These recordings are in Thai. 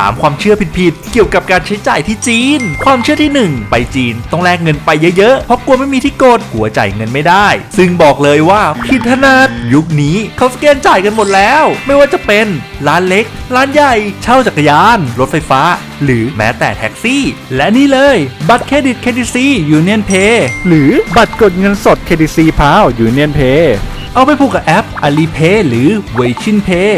3 ความเชื่อผิดๆเกี่ยวกับการใช้จ่ายที่จีน ความเชื่อที่ 1 ไปจีนต้องแลกเงินไปเยอะๆ เพราะกลัวไม่มีที่กดกลัวจ่ายเงินไม่ได้ ซึ่งบอกเลยว่าผิดถนัดยุคนี้เขาสแกนจ่ายกันหมดแล้ว ไม่ว่าจะเป็นร้านเล็ก ร้านใหญ่ เช่าจักรยาน รถไฟฟ้า หรือแม้แต่แท็กซี่ และนี่เลย บัตรเครดิต KTC Union Pay หรือบัตรกดเงินสด KTC p a l Union Pay เอาไปผูกกับแอป Alipay หรือ Weixin Pay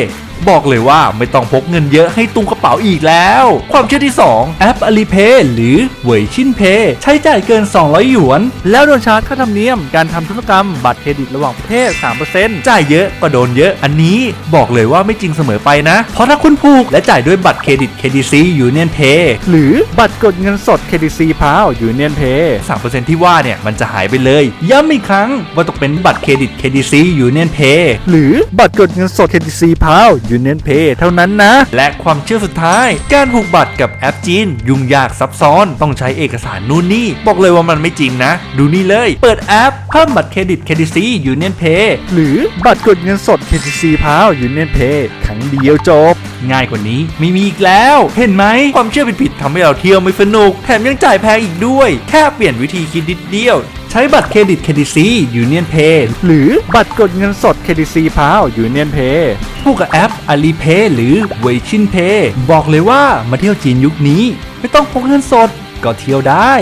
บอกเลยว่าไม่ต้องพกเงินเยอะให้ตุงกระเป๋าอีกแล้ว ความเชื่อที่ 2 แอป Alipay หรือ Weixin Pay ใช้จ่ายเกิน 200 หยวน แล้วโดนชาร์จค่าธรรมเนียมการทำธุรกรรมบัตรเครดิตระหว่างประเทศ 3%จ่ายเยอะก็โดนเยอะ อันนี้บอกเลยว่าไม่จริงเสมอไปนะ เพราะถ้าคุณผูกและจ่ายด้วยบัตรเครดิต KTC Union Pay หรือบัตรกดเงินสด KTC p a l Union Pay 3%ที่ว่าเนี่ยมันจะหายไปเลย ย้ำอีกครั้งว่าต้องเป็นบัตรเครดิต KTC Union Pay หรือบัตรกดเงินสด KTC p a l Union Pay เท่านั้นนะ และความเชื่อสุดท้าย การผูกบัตรกับแอปจีน ยุ่งยากซับซ้อนต้องใช้เอกสารนู่นนี่ บอกเลยว่ามันไม่จริงนะ ดูนี่เลย เปิดแอปเพิ่มบัตรเครดิต KTC Union Pay หรือบัตรกดเงินสด KTC p a l Union Pay ครั้งเดียวจบ ง่ายกว่านี้ไม่มีอีกแล้ว เห็นไหมความเชื่อผิดๆทำให้เราเที่ยวไม่สนุก แถมยังจ่ายแพงอีกด้วย แค่เปลี่ยนวิธีคิดนิดเดียว ช้บัตรเครดิต KTC Union Pay หรือบัตรกดเงินสด KTC p a l Union Pay ผูกกับแอป Alipay หรือ Weixin Pay บอกเลยว่ามาเที่ยวจีนยุคนี้ ไม่ต้องพกเงินสดก็เที่ยวได้